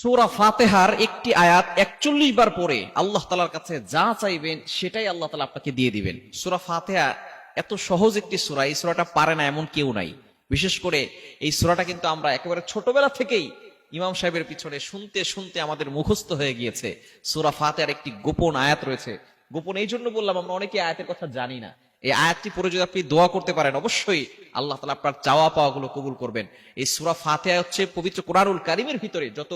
সূরা ফাতেহার একটি আয়াত একচল্লিশ বার পরে আল্লাহ তালার কাছে যা চাইবেন সেটাই আল্লাহ তালা আপনাকে দিয়ে দিবেন। সূরা ফাতেহা এত সহজ একটি সূরা, এই সূরাটা পারে না এমন কেউ নাই। বিশেষ করে এই সূরাটা কিন্তু আমরা একেবারে ছোটবেলা থেকেই ইমাম সাহেবের পিছনে শুনতে শুনতে আমাদের মুখস্থ হয়ে গিয়েছে। সূরা ফাতেহার একটি গোপন আয়াত রয়েছে। গোপন এই জন্য বললাম, আমরা অনেকে আয়াতের কথা জানি না। এই আয়াতটি পরে যদি আপনি দোয়া করতে পারেন, অবশ্যই আল্লাহ তালা আপনার চাওয়া পাওয়া গুলো কবুল করবেন। এই সুরা ফাতেহা হচ্ছে পবিত্র কোরআনুল কারিমের ভিতরে যত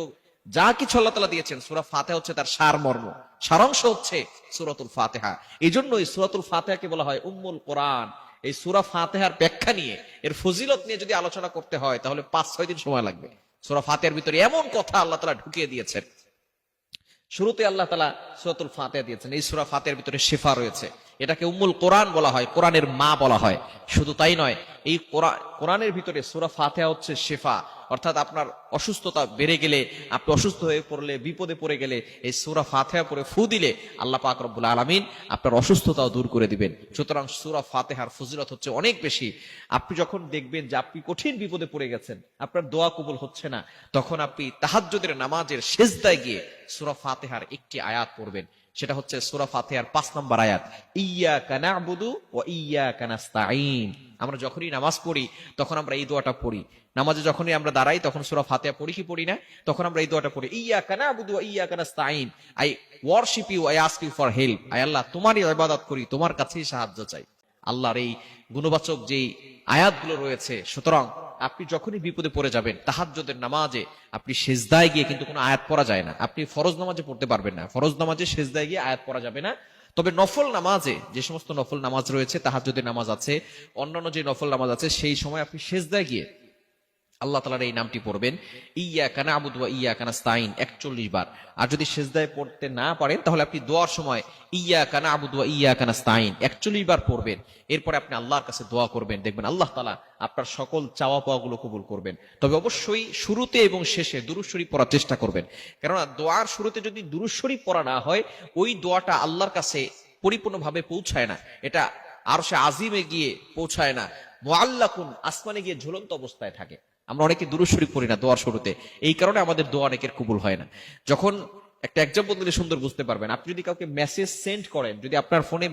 যা কিছু আল্লাহ তালা দিয়েছেন, সুরা ফাতেহা হচ্ছে তার সার মর্ম সারাংশ হচ্ছে সুরাতুল ফাতেহা। এই জন্য এই সুরাতুল ফাতেহাকে বলা হয় উম্মুল কোরআন। এই সুরা ফাতেহার ব্যাখ্যা নিয়ে, এর ফজিলত নিয়ে যদি আলোচনা করতে হয়, তাহলে পাঁচ, ছয় দিন সময় লাগবে। সুরা ফাতেহার ভিতরে এমন কথা আল্লাহ তালা ঢুকিয়ে দিয়েছেন। শুরুতে আল্লাহ তালা সুরাতুল ফাতেহা দিয়েছেন, এই সুরা ফাতেহার ভিতরে শেফা রয়েছে। এটাকে উম্মুল কোরআন বলা হয়, কোরআনের মা বলা হয়। শুধু তাই নয় এই কোরআ- কোরআনের ভিতরে সুরা ফাতেহা হচ্ছে শেফা। অর্থাৎ আপনার অসুস্থতা বেড়ে গেলে, আপনি অসুস্থ হয়ে পড়লে, বিপদে পড়ে গেলে এই সুরা ফাতেহা পরে ফু দিলে আল্লাহ পাক রব্বুল আলমিন আপনার অসুস্থতাও দূর করে দিবেন। সুতরাং সুরা ফাতেহার ফজিলত হচ্ছে অনেক বেশি। আপনি যখন দেখবেন যে আপনি কঠিন বিপদে পড়ে গেছেন, আপনার দোয়া কবুল হচ্ছে না, তখন আপনি তাহাজ্জুদের নামাজের শেষদায় গিয়ে সুরা ফাতেহার একটি আয়াত পড়বেন। সেটা হচ্ছে সুরা ফাতেহার পাঁচ নম্বর আয়াত। ইয়া কানা বুদু ও ইয়া কানাস্তাইন আমরা যখনই নামাজ পড়ি, তখন আমরা এই দোয়াটা পড়ি। নামাজে যখনই আমরা দাঁড়াই, তখন সুরা ফাতেহা পড়ি কি পড়ি না? তখন আমরা এই দোয়াটা পড়ি ইয়া কানা বুদু ও ইয়া কানাস্তাইন I worship you I ask you for help I Allah, তোমারই ইবাদত করি, তোমার কাছেই সাহায্য চাই। আল্লাহর এই গুণবাচক যেই আয়াতগুলো রয়েছে, সুতরাং আপনি যখনই বিপদে পড়ে যাবেন তাহাজ্যদের নামাজে আপনি সেজদায় গিয়ে কিন্তু কোনো আয়াত পড়া যায় না। আপনি ফরজ নামাজে পড়তে পারবেন না। ফরজ নামাজে সেজদায় গিয়ে আয়াত পড়া যাবে না। তবে নফল নামাজে যে সমস্ত নফল নামাজ রয়েছে তাহাজ্যদের নামাজ আছে, অন্যান্য যে নফল নামাজ আছে, সেই সময় আপনি সেজদায় গিয়ে আল্লাহ তালার এই নামটি পড়বেন ইয়া কানা আবুদুয়া ইয়া কানা স্তাইন একচল্লিশ বার। আর যদি সেজদায় পড়তে না পারেন, তাহলে আপনি দোয়ার সময় ইয়া কানা আবুদ ইয়া কানা স্তাইন একচল্লিশ বার পড়বেন। এরপরে আপনি আল্লাহর কাছে দোয়া করবেন, দেখবেন আল্লাহ তালা আপনার সকল চাওয়া পাওয়া গুলো কবুল করবেন। তবে অবশ্যই শুরুতে এবং শেষে দুরুশ্বরী পড়ার চেষ্টা করবেন। কেননা দোয়ার শুরুতে যদি দুরুশ্বরী পড়া না হয়, ওই দোয়াটা আল্লাহর কাছে পরিপূর্ণভাবে পৌঁছায় না। এটা আর সে আজিমে গিয়ে পৌঁছায় না। মোয়াল্লাকুন আসমানে গিয়ে ঝুলন্ত অবস্থায় থাকে। আমরা অনেকে দূরস্বরী পড়ি না দোয়ার শুরুতে। এই কারণে আমাদের দোয়া অনেকের কবুল হয় না। যখন একটা এক্সাম্পল দিলে সুন্দর বুঝতে পারবেন। আপনি যদি কাউকে মেসেজ সেন্ড করেন, যদি আপনার ফোনে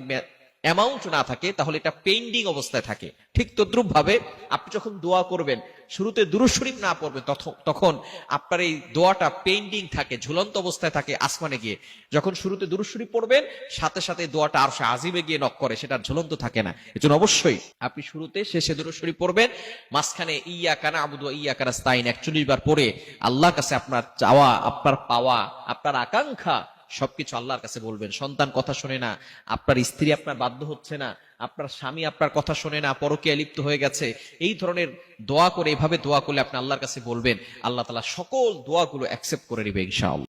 অ্যামাউন্ট না থাকে, তাহলে এটা পেন্ডিং অবস্থায় থাকে। ঠিক তদ্রুপ ভাবে আপনি যখন দোয়া করবেন, শুরুতে দুরুশরীফ না পড়বেন তখন- আপনার এই দোয়াটা পেন্ডিং থাকে, ঝুলন্ত অবস্থায় থাকে আসমানে গিয়ে। যখন শুরুতে দুরুশরীফ পড়বেন, সাথে সাথে দোয়াটা আর সে আজিমে গিয়ে নক করে, সেটা ঝুলন্ত থাকে না। এজন্য অবশ্যই আপনি শুরুতে শেষে দুরুশরীফ পড়বেন, মাঝখানে ইয়া কানা আবুদু ইয়া কানা স্তাইন একচল্লিশ বার পড়ে, আল্লাহর কাছে আপনার চাওয়া, আপনার পাওয়া, আপনার আকাঙ্ক্ষা সবকিছু আল্লাহর কাছে বলবেন। সন্তান কথা শোনে না, আপনার স্ত্রী আপনার বাধ্য হচ্ছে না, আপনার স্বামী আপনার কথা শোনে না পরকীয়া লিপ্ত হয়ে গেছে। এই ধরনের দোয়া করে, এভাবে দোয়া করলে আপনি আল্লাহর কাছে বলবেন, আল্লাহ তালা সকল দোয়াগুলো অ্যাকসেপ্ট করে নেবে ইনশাআল্লাহ।